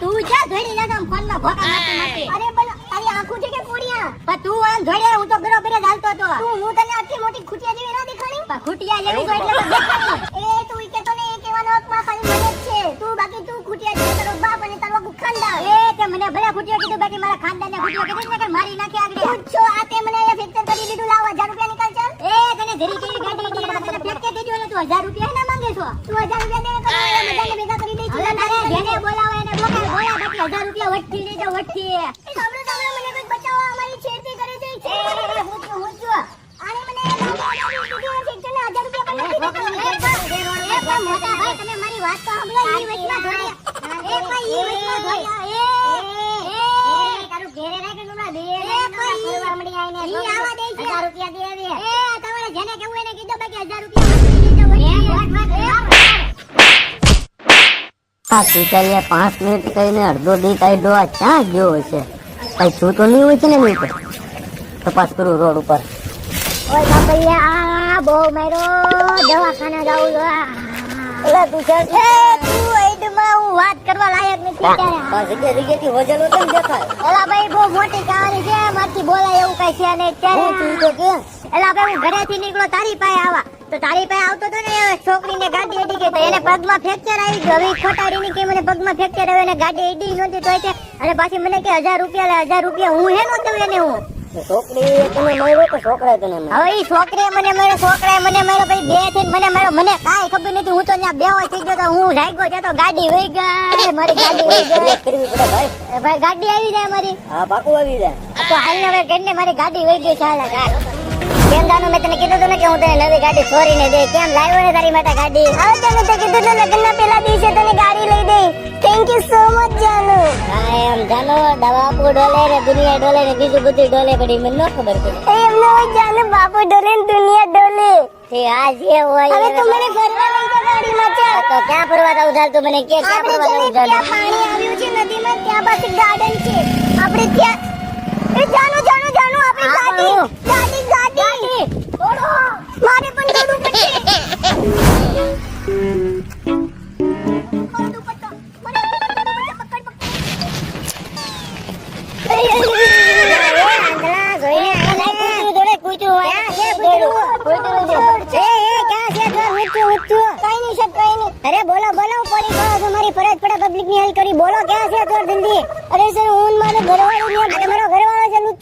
તું જા ધોઈ જા આમ ફોનમાં ભોકા મારતી મારતી અરે પણ તારી આંખો છે કે પોડિયા પણ તું આમ ધોઈ હું તો બરોબર જ ચાલતો હતો. તું હું તને આટલી મોટી ખુટિયા જેવી ના દેખાણી પણ ખુટિયા જેવી તો એટલે તો એ તું ઈ કેતો ને એ કહેવાનો હકમાં ખાલી મને જ છે. તું બાકી તું ખુટિયા જેવી તારો બાપ અને તારો બાપુ ખાનદાન. એ તે મને ભલે ખૂટ્યો કીધું બાકી મારા ખાનદાનને ખૂટ્યો કીધું ને કે મારી નાખે આગળ. પૂછો આ તે મને અહીંયા ફ્રેક્ચર કરી દીધું. લાવ હજાર રૂપિયા નીકળ ચાલ. એ તને ધરી કેવી ગાડી દીધી તને ફેંકી દીધું ને તું 1000 રૂપિયા ના માંગે છો? તું 1000 રૂપિયા દે તો ભેગા કરી તારે જેને બોલાવો એને બોલાવ બોલા બાકી હજાર રૂપિયા વટકી લેજો વટકી સાંભળો સાંભળો મને કોઈ બચાવો અમારી છેડતી કરે છે. છે હું છું હું છું. આને મને હજાર રૂપિયા પણ નથી દેતો એ પણ મોટા ભાઈ તમે મારી વાત તો સાંભળો ઈ વચમાં ધોળ્યા એ પણ ઈ વચમાં ધોળ્યા એ એ તારું ઘેરે રાખે નુડા દે એ પણ ઈ- ફરવા મળી આઈને ઈ આવા દે છે. રૂપિયા દે દે. એ તમારે જેને કેવું એને કીધો બાકી હજાર રૂપિયા આ સુતરીએ પાંચ મિનિટ કહીને અડધો દી કાઢ્યો આ ક્યાં ગયો હશે? કઈ છું તો નહીં હોય છે ને મિત્ર તપાસ કરું રોડ ઉપર. ઓય બાપૈયા આ બહુ મેરો દવાખાના જાઉં છું આ. તું છે એ તું એડમાં હું વાત કરવા લાયક નથી ત્યારે આ જગ્યા જગ્યાથી વજન કેમ દેખાય. ઓલા ભાઈ બહુ મોટી કહાની છે મારથી બોલાય એવું કઈ છે ને હું તું અત્યારે તો કે એલા ભાઈ હું ઘરેથી નીકળો તારી પાસે આવા. તો તારી પાસે આવતો તો ને છોકરીને ગાડી અડી ગઈ તો એને પગમાં ફ્રેક્ચર આવી ગયું. હવે ખોટાડીની કે મને પગમાં ફ્રેક્ચર આવ્યો અને ગાડી અડી નહોતી તો છે અને પાછી મને કે હજાર રૂપિયા લે હજાર રૂપિયા હું હે નો દઉં એને હું? છોકરી તને માર્યો કે છોકરા તને હવે ઈ છોકરીએ મને મને માર્યો પછી બે થઈને મને માર્યો. મને કાઈ ખબર નથી હું તો ત્યાં બેહોશ થઈ ગયો તો હું જાગ્યો છે તો ગાડી વહી ગઈ મારી ગાડી વહી ગઈ. ફરિયાદ કરવી પડે ભાઈ. ભાઈ ગાડી આવી જાય મારી. હા પાકું આવી જાય. તો હવે મારી ગાડી વહી ગઈ ચાલ કેમ જાનું મેં તને કીધું હતું ને કે હું તને નવી ગાડી છોરીને દે. કેમ? લાવ્યો ને તારી માટે ગાડી? હવે તો કીધું તો લગ્નના પહેલા દિવસે તને ગાડી લઈ દઈ. થેન્ક યુ સો મચ જાનુ. હા એમ જાનો. બાપુ ડોલે ને દુનિયા ડોલે ને બીજું બધું ડોલે પડી. મને ન ખબર પડી. એમને હોય જાનુ બાપુ ડોલે ને દુનિયા ડોલે. તે આ જે હોય હવે તું મને ફરવા લઈ જા ગાડીમાં ચાલ. તો ક્યાં ફરવા જાવ ચાલ તું મને કે ક્યાં ફરવા જાવ ત્યાં પાણી આવ્યું છે નદીમાં ત્યાં પાસે ગાર્ડન છે. આપણે ત્યાં એ જાનો જાનો જાનો આપણી ગાડી. ગાડી અરે બોલો બોલો, પોલીસ વાળો ફરજ પડે પબ્લિક કરી. બોલો, ક્યાં છે ચોર જલ્દી અરે સર, હું મારો ઘરવાળો ને તમારો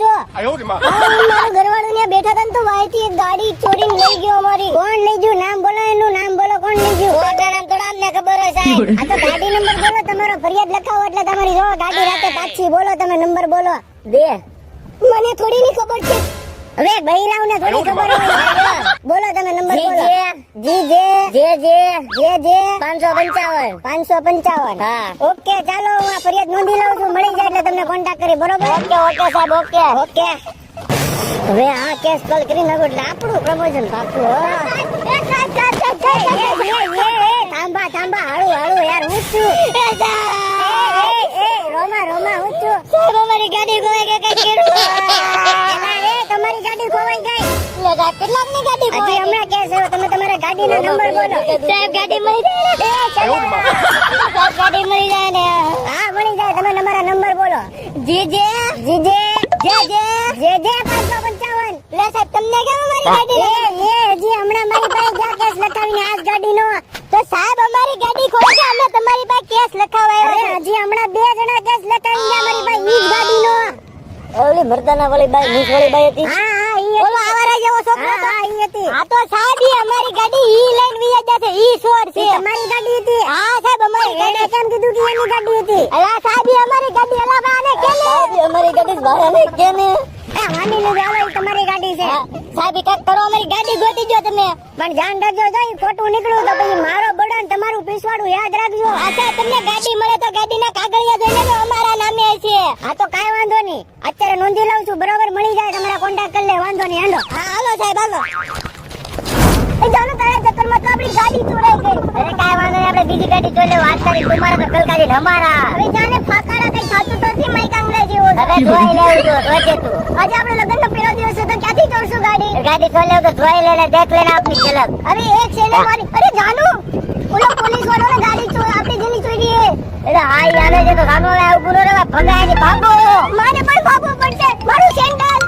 છો આયો રે બેઠા હતા તો વાયતી એક ગાડી ચોરી લઈ ગયો અમારી. કોણ લઈ ગયું? નામ બોલો એનું નામ બોલો કોણ લઈ ગયું? ઓટા અમને ખબર હોય સાહેબ આ તો ગાડી નંબર બોલો તમારો ફરિયાદ લખાવો એટલે તમારી જો ગાડી રાતે પાછી બોલો તમે નંબર બોલો. દે મને થોડી ની ખબર છે. હવે બૈરાવ થોડી ખબર હોય બોલો તમે નંબર બોલો જે. જી જે જે જે જે જે પાંચસો પંચાવન પાંચસો પંચાવન હા. ઓકે ચાલો હું આ ફરિયાદ નોંધી લઉં છું મળી જાય એટલે તમને કોન્ટેક્ટ કરી બરોબર ઓકે ઓકે સાહેબ ઓકે ઓકે હવે આ કેસ કોલ કરી નાખો એટલે આપણું પ્રમોશન પાકું હો. એ, એ, એ, એ, થાંભા થાંભા હાળું હાળું યાર હું છું એ, એ, એ, રોમા રોમા હું છું સાહેબ અમારી ગાડી ગોવાઈ ગઈ ગાડી હમણાં કેસ આવ્યો તમે તમારા ગાડીનો નંબર બોલો. સાહેબ ગાડી મળી જાય એ સાહેબ ગાડી મળી જાય ને? હા મળી જાય. તમે તમારા નંબર બોલો. જી જે જી જે જે જે જે જે પાંચસો પંચાવન. લે સાહેબ તમને કેમ અમારી ગાડી એ એ હજી હમણાં મારી પાસે જ્યાં કેસ લખાવીને આજ ગાડીનો? તો સાહેબ અમારી ગાડી ખોઈ ગઈ અમે તમારી પાસે કેસ લખાવાયો અરે હજી હમણાં બે જણા કેસ લખાવીને ગયા પાસે ઈ ગાડીનો. ઓલી મરદાના વાળી બાઈ મૂછ વાળી બાઈ હતી. છોકરો તો ઈ હતી આ તો સાડી અમારી ગાડી ઈ લઈને વિયા જશે ઈ સોર છે. તમારી ગાડી હતી? હા સાહેબ અમારી ગાડી. કેમ કીધું કે એની ગાડી હતી? અલા સાડી અમારી ગાડી અલા બાને કે સાડી અમારી ગાડી ભાડા નહીં કે એ માની લો ચાલો તમારી ગાડી છે. સાહેબ ઈ કરો અમારી ગાડી ગોતી જો તમે. પણ ધ્યાન રાખજો જો ખોટું નીકળ્યું તો પછી મારો બડો તમારું પીસવાડું યાદ રાખજો. આ તમને ગાડી મળે તો ગાડીના કાગળિયા જોઈ લેજો અમારા નામે છે. હા તો કાઈ વાંધો નહીં. અત્યારે નોંધી લઉં છું. બરોબર? મળી જાય તમારા કોન્ટેક્ટ કરી લે. વાંધો નહીં હાલો હા હાલો સાહેબ હાલો. એ જાનો તારા ચક્કરમાં તો આપણી ગાડી ચોરાઈ ગઈ. અરે કાઈ વાંધો નહીં આપણે બીજી ગાડી જોઈ લે વાત કરી તમારા તો કલકાજી અમારા. હવે જાને ફાકાડા કઈ થાતું તો નથી માઈક આંગળે જેવો. હવે જોઈ તો રોજે તું. આજે આપણે લગ્નનો પહેલો દિવસ છે તો ક્યાંથી ચોરશું ગાડી? ગાડી ખોલે તો ધોઈ લેને દેખ લેને આપની ઝલક. અરે એક છે ને મારી અરે જાનુ! ઓલો પોલીસ વાળો ને ગાડી ચોર આપણે જેની ચોરી હે એટલે હા ઈ આવે દે તો લે આવું ન રહેવા ભગાય ને ભાગો. મારે પણ ભાગવું પડશે. મારું સેન્ડલ.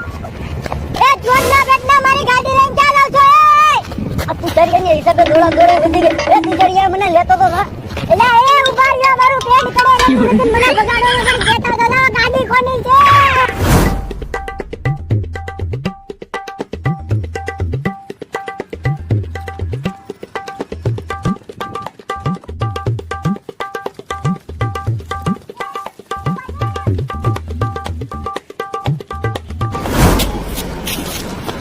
એ ચોરના બેટના મારી ગાડી લઈને ચાલો છો, એ! આ ને હિસાબે દોડા દોડા વધી ગઈ. એ પિચરિયા મને લેતો તો ના એલા એ ઊભા મારું પેટ કરે મને ભગાડો મને કેતા ના, ગાડી કોની છે.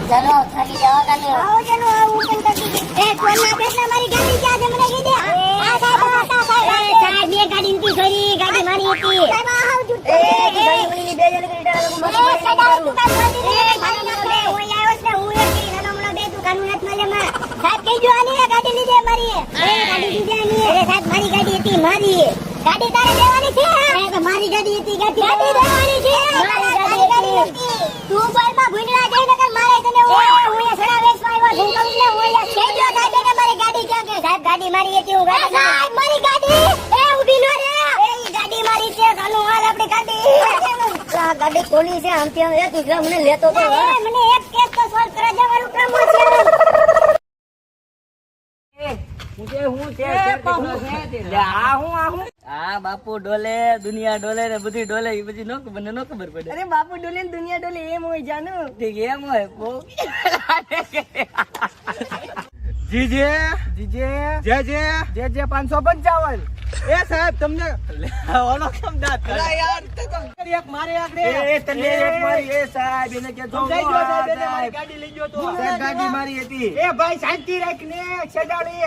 ચલો થાકી જવા કાને આવો જનો આવું પણ કરતી એ ચોરના બેટના મારી ગાડી ક્યાં છે? મને કહી દે આ સાહેબ આ સાહેબ. સાહેબ બે ગાડી નથી છોરી ગાડી મારી હતી. સાહેબ આ હાવ જુઠ્ઠું છે. એ સાહેબ તું કાં છોડી દે? મારી નાખે. હું આવ્યો છું. ને, હું એકલી નાનો મોનો બે દુકાનનું નથી મળે માં. સાહેબ કહેજો આની ગાડી લીધે મારી. એ. ગાડી લીધે આની. અરે સાહેબ મારી ગાડી હતી મારી. ગાડી તારે દેવાની છે? મારી ગાડી હતી ગાડી ગાડી મારી હતી હું ગાડી સાહેબ મારી ગાડી! એ ઊભી નો રે! એ ગાડી મારી છે કાનું હાલ આપણી ગાડી. આ ગાડી કોની છે આમ ત્યાં એ તું મને લેતો તો મને એક કેસ તો સોલ્વ કરા જવાનું કામ છે. બાપુ ડોલે દુનિયા ડોલે ને બધી ડોલે એ બધી નો મને નો ખબર પડે. અરે બાપુ ડોલે ને દુનિયા ડોલે એમ હોય જાનું. એમ હોય જીજે. જીજે. જે જે જે જે પાંચસો પંચાવન. એ સાહેબ તમને ઓનો કેમ દાંત કરે? એક મારે આગળ. એ તને એક મારી એ સાહેબ એને કે જો મારી ગાડી લઈ ગયો તો. સાહેબ ગાડી મારી હતી. એ ભાઈ શાંતિ રાખ ને છેડાડી